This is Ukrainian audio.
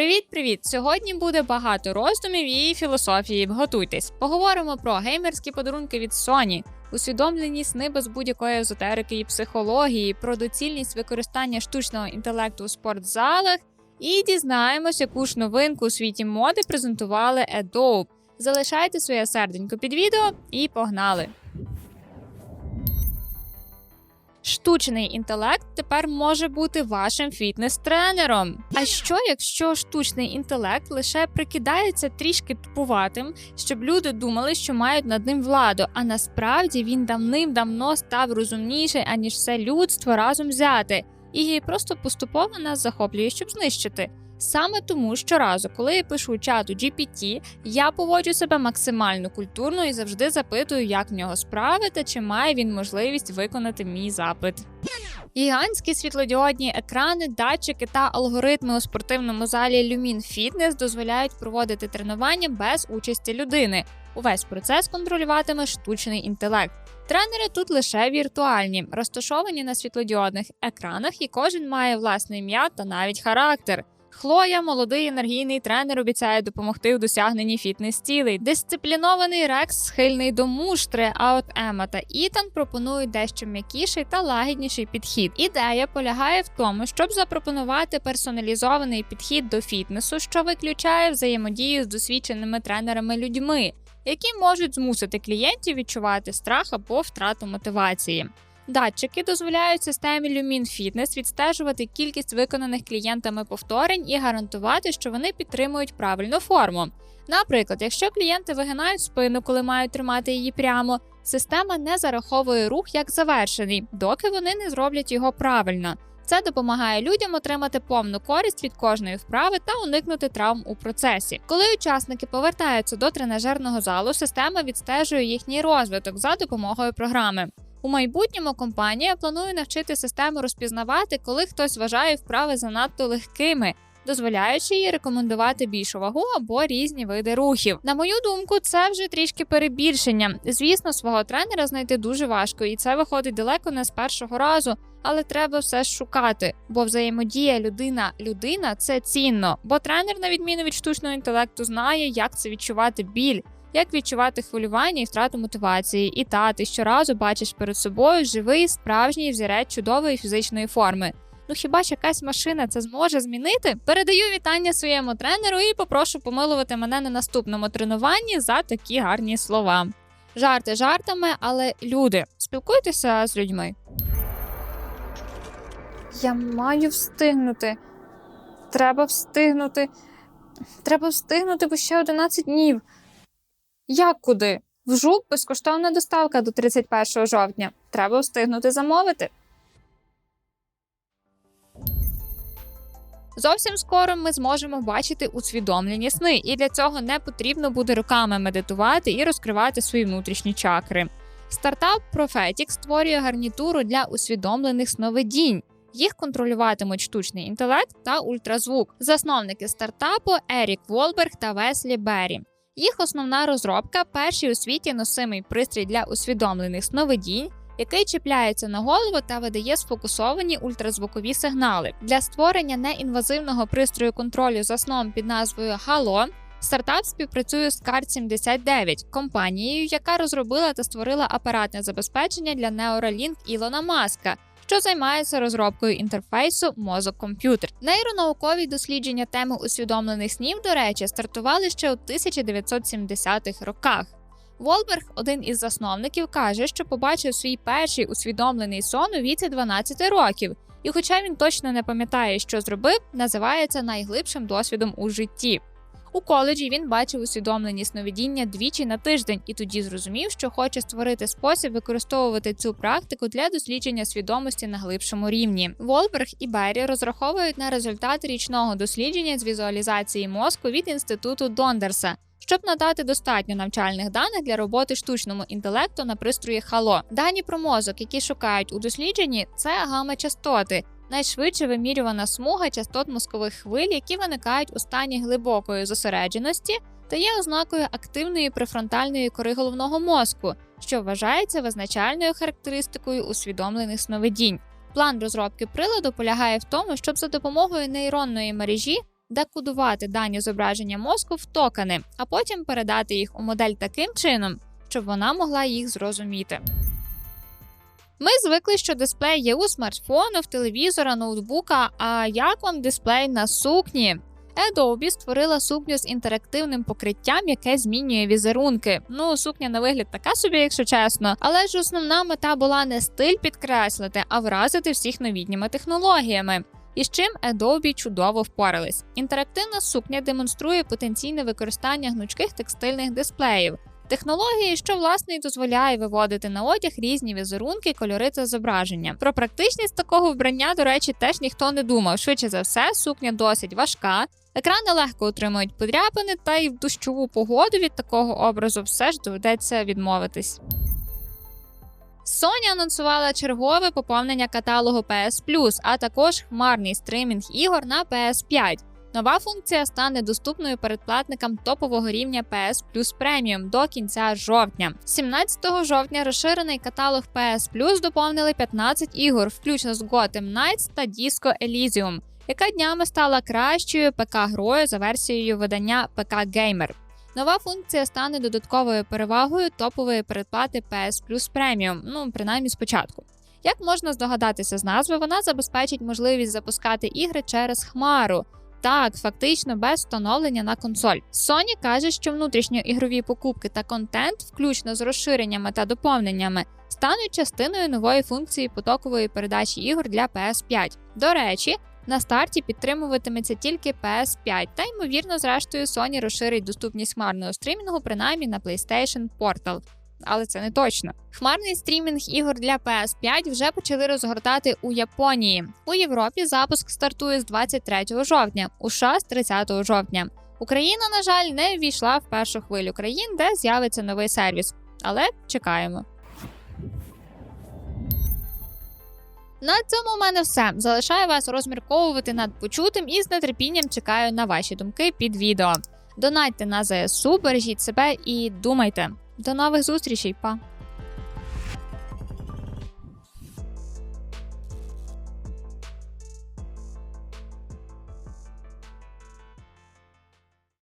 Привіт-привіт! Сьогодні буде багато роздумів і філософії. Готуйтесь. Поговоримо про геймерські подарунки від Sony, усвідомлені сни без будь-якої езотерики і психології, про доцільність використання штучного інтелекту у спортзалах. І дізнаємось, яку ж новинку у світі моди презентували Adobe. Залишайте своє серденько під відео і погнали! Штучний інтелект тепер може бути вашим фітнес-тренером. А що, якщо штучний інтелект лише прикидається трішки тупуватим, щоб люди думали, що мають над ним владу, а насправді він давним-давно став розумніший, аніж все людство разом взяти, і просто поступово нас захоплює, щоб знищити. Саме тому щоразу, коли я пишу чату GPT, я поводжу себе максимально культурно і завжди запитую, як в нього справи та чи має він можливість виконати мій запит. Гігантські світлодіодні екрани, датчики та алгоритми у спортивному залі Lumin Fitness дозволяють проводити тренування без участі людини. Увесь процес контролюватиме штучний інтелект. Тренери тут лише віртуальні, розташовані на світлодіодних екранах, і кожен має власне ім'я та навіть характер. Хлоя, молодий енергійний тренер, обіцяє допомогти у досягненні фітнес-цілей. Дисциплінований Рекс схильний до муштри. А от Ема та Ітан пропонують дещо м'якіший та лагідніший підхід. Ідея полягає в тому, щоб запропонувати персоналізований підхід до фітнесу, що виключає взаємодію з досвідченими тренерами людьми, які можуть змусити клієнтів відчувати страх або втрату мотивації. Датчики дозволяють системі Lumin Fitness відстежувати кількість виконаних клієнтами повторень і гарантувати, що вони підтримують правильну форму. Наприклад, якщо клієнти вигинають спину, коли мають тримати її прямо, система не зараховує рух як завершений, доки вони не зроблять його правильно. Це допомагає людям отримати повну користь від кожної вправи та уникнути травм у процесі. Коли учасники повертаються до тренажерного залу, система відстежує їхній розвиток за допомогою програми. У майбутньому компанія планує навчити систему розпізнавати, коли хтось вважає вправи занадто легкими, дозволяючи їй рекомендувати більшу вагу або різні види рухів. На мою думку, це вже трішки перебільшення. Звісно, свого тренера знайти дуже важко, і це виходить далеко не з першого разу. Але треба все ж шукати, бо взаємодія людина-людина це цінно, бо тренер, на відміну від штучного інтелекту, знає, як це відчувати біль як відчувати хвилювання і втрату мотивації, і та ти щоразу бачиш перед собою живий, справжній взірець чудової фізичної форми. Ну хіба ж якась машина це зможе змінити? Передаю вітання своєму тренеру і попрошу помилувати мене на наступному тренуванні за такі гарні слова. Жарти жартами, але люди, спілкуйтеся з людьми. Я маю встигнути. Треба встигнути. Треба встигнути, бо ще 11 днів. Як куди? В жук безкоштовна доставка до 31 жовтня. Треба встигнути замовити. Зовсім скоро ми зможемо бачити усвідомлені сни, і для цього не потрібно буде руками медитувати і розкривати свої внутрішні чакри. Стартап Prophetic створює гарнітуру для усвідомлених сновидінь. Їх контролюватимуть штучний інтелект та ультразвук. Засновники стартапу Ерік Волберг та Веслі Беррі. Їх основна розробка перший у світі носимий пристрій для усвідомлених сновидінь, який чіпляється на голову та видає сфокусовані ультразвукові сигнали. Для створення неінвазивного пристрою контролю за сном під назвою Halo Стартап співпрацює з card 79 компанією, яка розробила та створила апаратне забезпечення для Neuralink Ілона Маска, що займається розробкою інтерфейсу мозок-комп'ютер. Нейронаукові дослідження теми усвідомлених снів, до речі, стартували ще у 1970-х роках. Волберг, один із засновників, каже, що побачив свій перший усвідомлений сон у віці 12 років, і, хоча він точно не пам'ятає, що зробив, називається найглибшим досвідом у житті. У коледжі він бачив усвідомлені сновидіння двічі на тиждень і тоді зрозумів, що хоче створити спосіб використовувати цю практику для дослідження свідомості на глибшому рівні. Волберг і Беррі розраховують на результати річного дослідження з візуалізації мозку від інституту Дондерса. Щоб надати достатньо навчальних даних для роботи штучному інтелекту на пристрої Halo. Дані про мозок, які шукають у дослідженні, це гамма-частоти, найшвидше вимірювана смуга частот мозкових хвиль, які виникають у стані глибокої зосередженості, та є ознакою активної префронтальної кори головного мозку, що вважається визначальною характеристикою усвідомлених сновидінь. План розробки приладу полягає в тому, щоб за допомогою нейронної мережі декодувати дані зображення мозку в токени, а потім передати їх у модель таким чином, щоб вона могла їх зрозуміти. Ми звикли, що дисплей є у смартфонів, телевізора, ноутбука. А як вам дисплей на сукні? Adobe створила сукню з інтерактивним покриттям, яке змінює візерунки. Ну, сукня на вигляд така собі, якщо чесно. Але ж основна мета була не стиль підкреслити, а вразити всіх новітніми технологіями. І з чим Adobe чудово впорались. Інтерактивна сукня демонструє потенційне використання гнучких текстильних дисплеїв. Технології, що власне і дозволяє виводити на одяг різні візерунки, кольори та зображення. Про практичність такого вбрання, до речі, теж ніхто не думав. Швидше за все, сукня досить важка. Екрани легко утримують подряпини, та й в дощову погоду від такого образу все ж доведеться відмовитись. Sony анонсувала чергове поповнення каталогу PS Plus, а також хмарний стримінг ігор на PS5. Нова функція стане доступною передплатникам топового рівня PS Plus Premium до кінця жовтня. 17 жовтня розширений каталог PS Plus доповнили 15 ігор, включно з Gotham Knights та Disco Elysium, яка днями стала кращою ПК-грою за версією видання ПК Gamer. Нова функція стане додатковою перевагою топової передплати PS Plus Premium, ну принаймні спочатку. Як можна здогадатися з назви, вона забезпечить можливість запускати ігри через хмару. Так, фактично без встановлення на консоль. Sony каже, що внутрішньоігрові покупки та контент, включно з розширеннями та доповненнями, стануть частиною нової функції потокової передачі ігор для PS5. До речі, на старті підтримуватиметься тільки PS5, та ймовірно, зрештою, Sony розширить доступність хмарного стрімінгу принаймні на PlayStation Portal. Але це не точно. Хмарний стрімінг ігор для PS5 вже почали розгортати у Японії. У Європі запуск стартує з 23 жовтня, у США з 30 жовтня. Україна, на жаль, не ввійшла в першу хвилю країн, де з'явиться новий сервіс. Але чекаємо. На цьому у мене все. Залишаю вас розмірковувати над почутим і з нетерпінням чекаю на ваші думки під відео. Донатьте на ЗСУ, бережіть себе і думайте. До нових зустрічей, па!